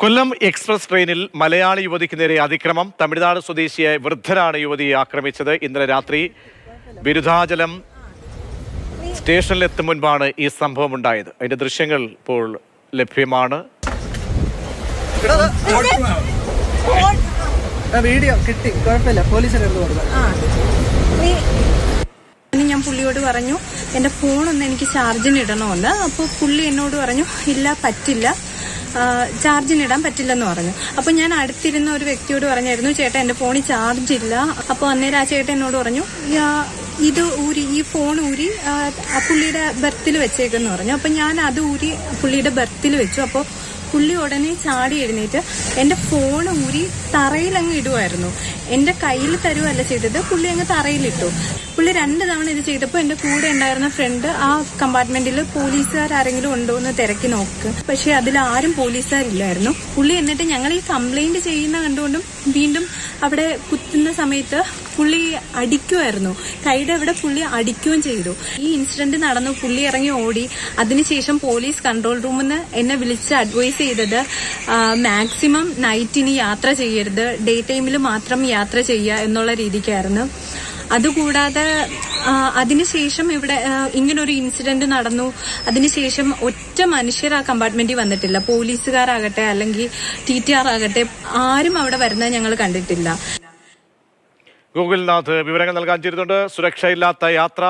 കൊല്ലം express ട്രെയിനിൽ മലയാളി യുവതിക്ക് നേരെ അതിക്രമം. തമിഴ്നാട് സ്വദേശിയായ വൃദ്ധനാണ് യുവതിയെ ആക്രമിച്ചത്. ഇന്നലെ രാത്രി ബിരുദാചലം സ്റ്റേഷനിലെത്തും മുൻപാണ് ഈ സംഭവം ഉണ്ടായത്. അതിന്റെ ദൃശ്യങ്ങൾ ഇപ്പോൾ ലഭ്യമാണ്. വീഡിയോ കിട്ടി. കുഴപ്പമില്ല. കൊടുക്കാം. ഞാൻ പുള്ളിയോട് പറഞ്ഞു എന്റെ ഫോണൊന്ന് എനിക്ക് ചാർജിന് ഇടണമെന്ന് അപ്പോൾ പുള്ളി എന്നോട് പറഞ്ഞു ഇല്ല പറ്റില്ല. ഇടാൻ പറ്റില്ലെന്ന് പറഞ്ഞു. അപ്പൊ ഞാൻ അടുത്തിരുന്ന ഒരു വ്യക്തിയോട് പറഞ്ഞായിരുന്നു ചേട്ടാ എന്റെ ഫോണിൽ ചാർജ് ഇല്ല. അപ്പൊ അന്നേരം ആ ചേട്ടൻ എന്നോട് പറഞ്ഞു ഇത് ഊരി ഈ ഫോൺ ഊരി പുള്ളിയുടെ ബർത്തിൽ വെച്ചേക്കെന്ന് പറഞ്ഞു. അപ്പൊ ഞാൻ അത് ഊരി പുള്ളിയുടെ ബർത്തിൽ വെച്ചു. അപ്പോൾ പുള്ളി ഉടനെ ചാടി എഴുന്നേറ്റ് എന്റെ ഫോൺ ഊരി തറയിൽ അങ്ങ് ഇടുമായിരുന്നു എന്റെ കയ്യിൽ തരുവല്ല ചെയ്തത് പുള്ളി അങ്ങ് തറയിലിട്ടു. പുള്ളി രണ്ട് തവണ ഇത് ചെയ്തപ്പോൾ എന്റെ കൂടെ ഉണ്ടായിരുന്ന ഫ്രണ്ട് ആ കമ്പാർട്ട്മെന്റിൽ പോലീസുകാർ ആരെങ്കിലും ഉണ്ടോ എന്ന് തിരക്കി നോക്ക്. പക്ഷെ അതിൽ ആരും പോലീസുകാരില്ലായിരുന്നു പുള്ളി എന്നിട്ട് ഞങ്ങൾ ഈ കംപ്ലൈന്റ് ചെയ്യുന്ന കണ്ടുകൊണ്ടും വീണ്ടും അവിടെ കുത്തുന്ന സമയത്ത് പുള്ളി അടിക്കുമായിരുന്നു കൈയുടെ അവിടെ പുള്ളി അടിക്കുകയും ചെയ്തു. ഈ ഇൻസിഡന്റ് നടന്നു പുള്ളി ഇറങ്ങി ഓടി. അതിനുശേഷം പോലീസ് കൺട്രോൾ റൂമിൽ നിന്ന് എന്നെ വിളിച്ച് അഡ്വൈസ് ചെയ്തത് മാക്സിമം നൈറ്റിന് യാത്ര ചെയ്യരുത്. ഡേ ടൈമിൽ മാത്രം യാത്ര ചെയ്യുക എന്നുള്ള രീതിക്കായിരുന്നു. അതുകൂടാതെ അതിനുശേഷം ഇവിടെ ഇങ്ങനൊരു ഇൻസിഡന്റ് നടന്നു. അതിനുശേഷം ഒറ്റ മനുഷ്യർ ആ കമ്പാർട്ട്മെന്റിൽ വന്നിട്ടില്ല. പോലീസുകാരാകട്ടെ അല്ലെങ്കിൽ ടി ടി ആർ ആകട്ടെ ആരും അവിടെ വരുന്നത് ഞങ്ങൾ കണ്ടിട്ടില്ല. ഗൂഗിൾനാഥ് വിവരങ്ങൾ നൽകാൻ ചേരുന്നുണ്ട് സുരക്ഷയില്ലാത്ത യാത്ര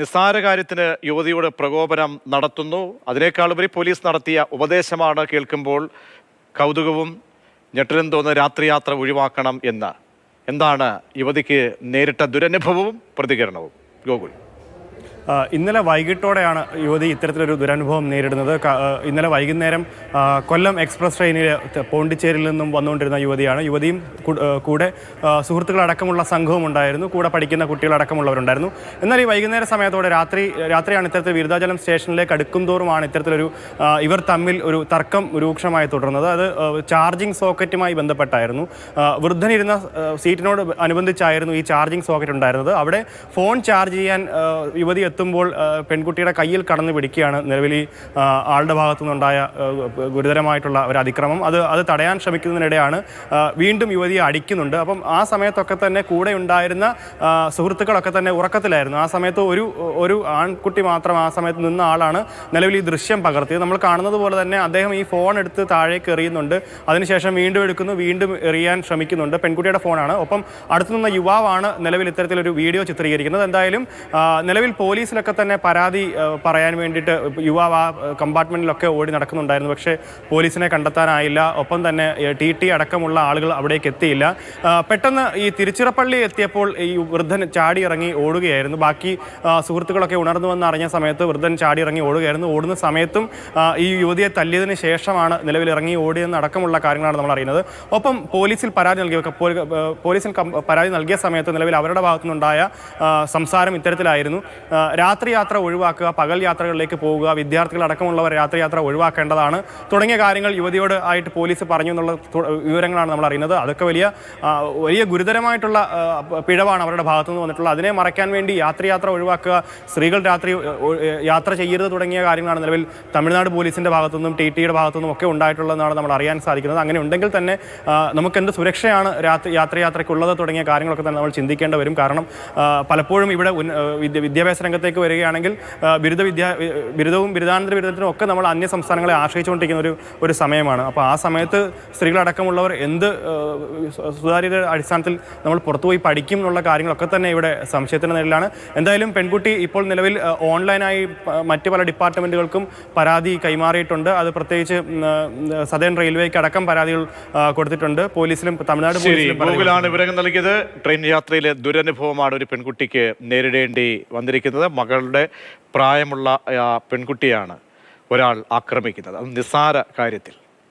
നിസ്സാര കാര്യത്തിന് യുവതിയോട് പ്രകോപനം നടത്തുന്നു. അതിനേക്കാളുപരി പോലീസ് നടത്തിയ ഉപദേശമാണ് കേൾക്കുമ്പോൾ കൗതുകവും ഞെട്ടലും തോന്നുന്ന രാത്രി യാത്ര ഒഴിവാക്കണം എന്ന്. എന്താണ് യുവതിക്ക് നേരിട്ട ദുരനുഭവവും പ്രതികരണവും? ഗോകുൽ ഇന്നലെ വൈകിട്ടോടെയാണ് യുവതി ഇത്തരത്തിലൊരു ദുരനുഭവം നേരിടുന്നത്. ഇന്നലെ വൈകുന്നേരം കൊല്ലം എക്സ്പ്രസ് ട്രെയിനിൽ പോണ്ടിച്ചേരിയിൽ നിന്നും വന്നുകൊണ്ടിരുന്ന യുവതിയാണ്. യുവതിയും കൂടെ സുഹൃത്തുക്കളടക്കമുള്ള സംഘവും ഉണ്ടായിരുന്നു. കൂടെ പഠിക്കുന്ന കുട്ടികളടക്കമുള്ളവരുണ്ടായിരുന്നു എന്നാൽ ഈ വൈകുന്നേര സമയത്തോടെ രാത്രി രാത്രിയാണ് ഇത്തരത്തിൽ വിരുദാചലം സ്റ്റേഷനിലേക്ക് അടുക്കും തോറുമാണ് ഇത്തരത്തിലൊരു ഇവർ തമ്മിൽ ഒരു തർക്കം രൂക്ഷമായി തുടർന്നത്. അത് ചാർജിംഗ് സോക്കറ്റുമായി ബന്ധപ്പെട്ടായിരുന്നു. വൃദ്ധനിരുന്ന സീറ്റിനോട് അനുബന്ധിച്ചായിരുന്നു ഈ ചാർജിംഗ് സോക്കറ്റ് ഉണ്ടായിരുന്നത്. അവിടെ ഫോൺ ചാർജ് ചെയ്യാൻ യുവതി എത്തുമ്പോൾ പെൺകുട്ടിയുടെ കയ്യിൽ കടന്നു പിടിക്കുകയാണ് നിലവിൽ ഈ ആളുടെ ഭാഗത്തു നിന്നുണ്ടായ ഗുരുതരമായിട്ടുള്ള ഒരു അതിക്രമം. അത് അത് തടയാൻ ശ്രമിക്കുന്നതിനിടെയാണ് വീണ്ടും യുവതിയെ അടിക്കുന്നുണ്ട്. അപ്പം ആ സമയത്തൊക്കെ തന്നെ കൂടെ ഉണ്ടായിരുന്ന സുഹൃത്തുക്കളൊക്കെ തന്നെ ഉറക്കത്തിലായിരുന്നു. ആ സമയത്ത് ഒരു ഒരു ആൺകുട്ടി മാത്രം ആ സമയത്ത് നിന്ന ആളാണ് നിലവിൽ ഈ ദൃശ്യം പകർത്തിയത്. നമ്മൾ കാണുന്നത് പോലെ തന്നെ അദ്ദേഹം ഈ ഫോൺ എടുത്ത് താഴേക്ക് എറിയുന്നുണ്ട്. അതിനുശേഷം വീണ്ടും എടുക്കുന്നു വീണ്ടും എറിയാൻ ശ്രമിക്കുന്നുണ്ട്. പെൺകുട്ടിയുടെ ഫോണാണ്. ഒപ്പം അടുത്തു നിന്ന യുവാവാണ് നിലവിൽ ഇത്തരത്തിലൊരു വീഡിയോ ചിത്രീകരിക്കുന്നത്. എന്തായാലും നിലവിൽ നിലവിൽ പോലീസിലൊക്കെ തന്നെ പരാതി പറയാൻ വേണ്ടിയിട്ട് യുവാവ് ആ കമ്പാർട്ട്മെന്റിലൊക്കെ ഓടി നടക്കുന്നുണ്ടായിരുന്നു. പക്ഷേ പോലീസിനെ കണ്ടെത്താനായില്ല. ഒപ്പം തന്നെ ടി ടി അടക്കമുള്ള ആളുകൾ അവിടേക്ക് എത്തിയില്ല. പെട്ടെന്ന് ഈ തിരുച്ചിറപ്പള്ളി എത്തിയപ്പോൾ ഈ വൃദ്ധൻ ചാടി ഇറങ്ങി ഓടുകയായിരുന്നു. ബാക്കി സുഹൃത്തുക്കളൊക്കെ സുഹൃത്തുക്കളൊക്കെ ഉണർന്നുവെന്ന് അറിഞ്ഞ സമയത്ത് വൃദ്ധൻ ചാടി ഇറങ്ങി ഓടുകയായിരുന്നു. ഓടുന്ന സമയത്തും ഈ യുവതിയെ തല്ലിയതിന് ശേഷമാണ് നിലവിൽ ഇറങ്ങി ഓടിയെന്ന് അടക്കമുള്ള കാര്യങ്ങളാണ് നമ്മൾ അറിയുന്നത്. ഒപ്പം പോലീസിൽ പരാതി നൽകിയ പോലീസിൽ പരാതി നൽകിയ സമയത്ത് നിലവിൽ അവരുടെ ഭാഗത്തുനിന്നുണ്ടായ സംസാരം ഇത്തരത്തിലായിരുന്നു. രാത്രി യാത്ര ഒഴിവാക്കുക പകൽ യാത്രകളിലേക്ക് പോവുക വിദ്യാർത്ഥികൾ അടക്കമുള്ളവർ രാത്രി യാത്ര ഒഴിവാക്കേണ്ടതാണ്. തുടങ്ങിയ കാര്യങ്ങൾ യുവതിയോട് ആയിട്ട് പോലീസ് പറഞ്ഞു എന്നുള്ള വിവരങ്ങളാണ് നമ്മൾ അറിയുന്നത്. അതൊക്കെ വലിയ വലിയ ഗുരുതരമായിട്ടുള്ള പിഴവാണ് അവരുടെ ഭാഗത്തു നിന്ന് വന്നിട്ടുള്ളത്. അതിനെ മറയ്ക്കാൻ വേണ്ടി രാത്രി യാത്ര ഒഴിവാക്കുക സ്ത്രീകൾ രാത്രി യാത്ര ചെയ്യരുത് തുടങ്ങിയ കാര്യങ്ങളാണ് നിലവിൽ തമിഴ്നാട് പോലീസിന്റെ ഭാഗത്തു നിന്നും ടി ടിയുടെ ഭാഗത്തു നിന്നും ഒക്കെ ഉണ്ടായിട്ടുള്ളതെന്നാണ് നമ്മൾ അറിയാൻ സാധിക്കുന്നത്. അങ്ങനെ ഉണ്ടെങ്കിൽ തന്നെ നമുക്ക് എന്ത് സുരക്ഷയാണ് രാത്രി യാത്രയാത്രയ്ക്കുള്ളത് തുടങ്ങിയ കാര്യങ്ങളൊക്കെ തന്നെ നമ്മൾ ചിന്തിക്കേണ്ടി വരും. കാരണം പലപ്പോഴും ഇവിടെ വിദ്യാഭ്യാസ രംഗത്ത് രംഗത്തേക്ക് വരികയാണെങ്കിൽ ബിരുദ വിദ്യാ ബിരുദവും ബിരുദാനന്തര ബിരുദത്തിനും ഒക്കെ നമ്മൾ അന്യ സംസ്ഥാനങ്ങളെ ആശ്രയിച്ചുകൊണ്ടിരിക്കുന്ന ഒരു ഒരു സമയമാണ്. അപ്പോൾ ആ സമയത്ത് സ്ത്രീകളടക്കമുള്ളവർ എന്ത് സുതാര്യത അടിസ്ഥാനത്തിൽ നമ്മൾ പുറത്തുപോയി പഠിക്കും എന്നുള്ള കാര്യങ്ങളൊക്കെ തന്നെ ഇവിടെ സംശയത്തിന്റെ നിലയിലാണ് എന്തായാലും പെൺകുട്ടി ഇപ്പോൾ നിലവിൽ ഓൺലൈനായി മറ്റ് പല ഡിപ്പാർട്ട്മെന്റുകൾക്കും പരാതി കൈമാറിയിട്ടുണ്ട്. അത് പ്രത്യേകിച്ച് സദേൺ റെയിൽവേക്ക് അടക്കം പരാതികൾ കൊടുത്തിട്ടുണ്ട്. പോലീസിലും തമിഴ്നാട് പോലീസിലും നൽകിയത്. ട്രെയിൻ യാത്രയിലെ ദുരനുഭവമാണ് ഒരു പെൺകുട്ടിക്ക് നേരിടേണ്ടി വന്നിരിക്കുന്നത്. മകളുടെ പ്രായമുള്ള പെൺകുട്ടിയാണ് ഒരാൾ ആക്രമിക്കുന്നത്. അത് നിസ്സാര കാര്യത്തിൽ.